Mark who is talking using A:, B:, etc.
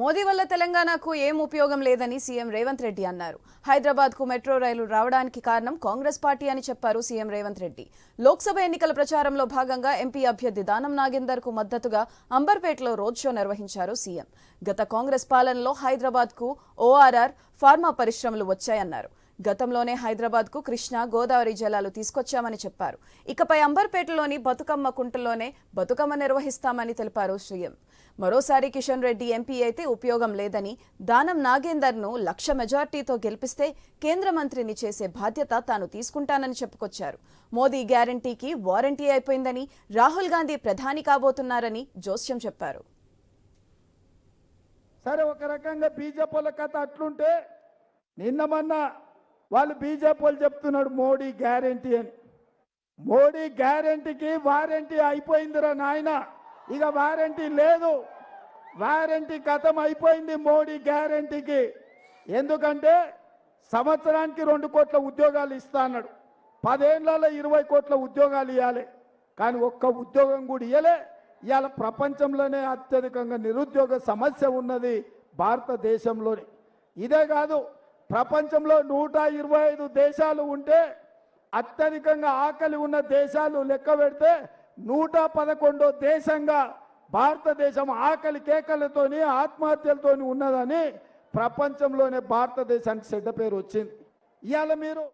A: మోదీ వల్ల తెలంగాణకు ఏం ఉపయోగం లేదని సీఎం రేవంత్ రెడ్డి అన్నారు. హైదరాబాద్కు మెట్రో రైలు రావడానికి కారణం కాంగ్రెస్ పార్టీ అని చెప్పారు సీఎం రేవంత్ రెడ్డి. లోక్సభ ఎన్నికల ప్రచారంలో భాగంగా ఎంపీ అభ్యర్థి దానం నాగేందర్కు మద్దతుగా అంబర్పేటలో రోడ్ షో నిర్వహించారు సీఎం. గత కాంగ్రెస్ పాలనలో హైదరాబాద్కు ఓఆర్ఆర్ ఫార్మా పరిశ్రమలు వచ్చాయన్నారు. గతంలోనే హైదరాబాద్కు కృష్ణ కృష్ణా గోదావరి జలాలు తీసుకొచ్చామని చెప్పారు. ఇకపై అంబర్పేటలోని బతుకమ్మ కుంటలోనే బతుకమ్మ నిర్వహిస్తామని తెలిపారు సీఎం. మరోసారి కిషన్ రెడ్డి ఎంపీ అయితే ఉపయోగం లేదని దానం నాగేందర్ను లక్ష మెజార్టీతో గెలిపిస్తే కేంద్ర మంత్రిని చేసే బాధ్యత తాను తీసుకుంటానని చెప్పుకొచ్చారు. మోదీ గ్యారంటీకి వారంటీ అయిపోయిందని రాహుల్ గాంధీ ప్రధాని కాబోతున్నారని జోస్యం చెప్పారు.
B: సరే ఒక రకంగా బీజేపీ కథ అట్లుంటే నిన్న మొన్న వాళ్ళు బీజేపీ వాళ్ళు చెప్తున్నాడు మోడీ గ్యారంటీ అని. మోడీ గ్యారంటీకి వారంటీ అయిపోయిందిరా నాయన. ఇక వారంటీ లేదు. వారంటీ కథం అయిపోయింది మోడీ గ్యారంటీకి. ఎందుకంటే సంవత్సరానికి రెండు కోట్ల ఉద్యోగాలు ఇస్తా అన్నాడు. పదేళ్ళలో ఇరవై కోట్ల ఉద్యోగాలు ఇవ్వాలి కానీ ఒక్క ఉద్యోగం కూడా ఇవ్వలే ఇవాళ ప్రపంచంలోనే అత్యధికంగా నిరుద్యోగ సమస్య ఉన్నది భారతదేశంలోని. ఇదే కాదు ప్రపంచంలో నూట ఇరవై ఐదు దేశాలు ఉంటే అత్యధికంగా ఆకలి ఉన్న దేశాలు లెక్క పెడితే నూట పదకొండో దేశంగా భారతదేశం ఆకలి కేకలతోని ఆత్మహత్యలతోని ఉన్నదని ప్రపంచంలోనే భారతదేశానికి చెడ్డ పేరు వచ్చింది. ఇవాళ మీరు